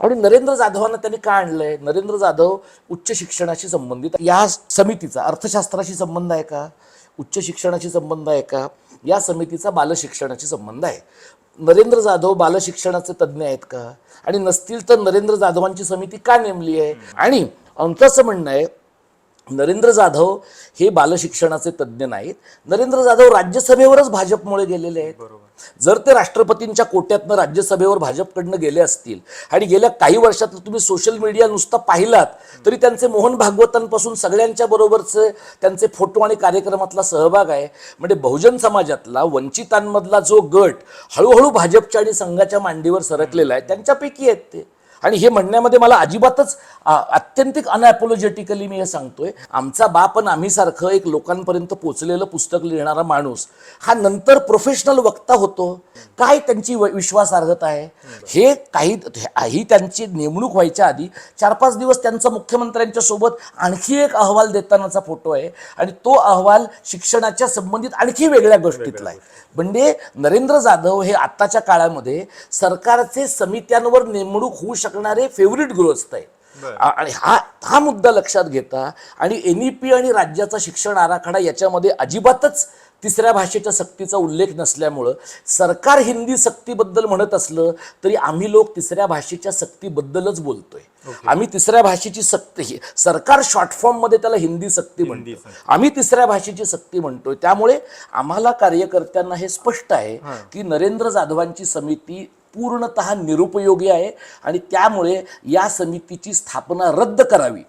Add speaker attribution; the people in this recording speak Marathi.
Speaker 1: आणि नरेंद्र जाधवांना त्यांनी का आणलंय? नरेंद्र जाधव उच्च शिक्षणाशी संबंधित या समितीचा अर्थशास्त्राशी संबंध आहे का? उच्च शिक्षणाशी संबंध आहे का? या समितीचा बालशिक्षणाशी संबंध आहे. नरेंद्र जाधव बालशिक्षणाचे तज्ज्ञ आहेत का? आणि नसतील तर नरेंद्र जाधवांची समिती का नेमली आहे? आणि आमचं असं म्हणणं आहे नरेंद्र जाधव हे बालशिक्षणाचे तज्ज्ञ नाहीत. नरेंद्र जाधव राज्यसभेवरच भाजपमुळे गेलेले आहेत. जर ते राष्ट्रपतींच्या कोट्यातनं राज्यसभेवर भाजपकडनं गेले असतील आणि गेल्या काही वर्षात तुम्ही सोशल मीडिया नुसता पाहिलात तरी त्यांचे मोहन भागवतांपासून सगळ्यांच्या बरोबरचे त्यांचे फोटो आणि कार्यक्रमातला सहभाग आहे. म्हणजे बहुजन समाजातला वंचितांमधला जो गट हळूहळू भाजपच्या आणि संघाच्या मांडीवर सरकलेला आहे त्यांच्यापैकी आहेत ते. आणि हे म्हणण्यामध्ये मला अजिबातच अत्यंतिक आत्यंतिक अनॲपोलॉजेटिकली मी हे सांगतोय. आमचा बाप आणि आम्ही सारखं एक लोकांपर्यंत पोचलेलं पुस्तक लिहिणारा माणूस हा नंतर प्रोफेशनल वक्ता होतो. काय त्यांची विश्वासार्हता आहे? हे काही ही त्यांची नेमणूक व्हायच्या आधी चार पाच दिवस त्यांचा मुख्यमंत्र्यांच्या सोबत आणखी एक अहवाल देतानाचा फोटो आहे. आणि तो अहवाल शिक्षणाच्या संबंधित आणखी वेगळ्या गोष्टीतला आहे. म्हणजे नरेंद्र जाधव हे आत्ताच्या काळामध्ये सरकारचे समित्यांवर नेमणूक होऊ शकणारे फेवरिट गृहस्थ आहे आ- आणि हा हा मुद्दा लक्षात घेता आणि एन ई पी आणि राज्याचा शिक्षण आराखडा याच्यामध्ये अजिबातच तिसऱ्या भाषेच्या सक्तीचा उल्लेख नसल्यामुळं सरकार हिंदी सक्तीबद्दल म्हणत असलं तरी आम्ही लोक तिसऱ्या भाषेच्या सक्तीबद्दलच बोलतोय. आम्ही तिसऱ्या भाषेची सक्ती ही- सरकार शॉर्ट फॉर्ममध्ये त्याला हिंदी सक्ती म्हणतो आम्ही तिसऱ्या भाषेची सक्ती म्हणतोय. त्यामुळे आम्हाला कार्यकर्त्यांना हे स्पष्ट आहे की नरेंद्र जाधवांची समिती पूर्णतः निरुपयोगी आहे आणि त्यामुळे या समितीची स्थापना रद्द करावी.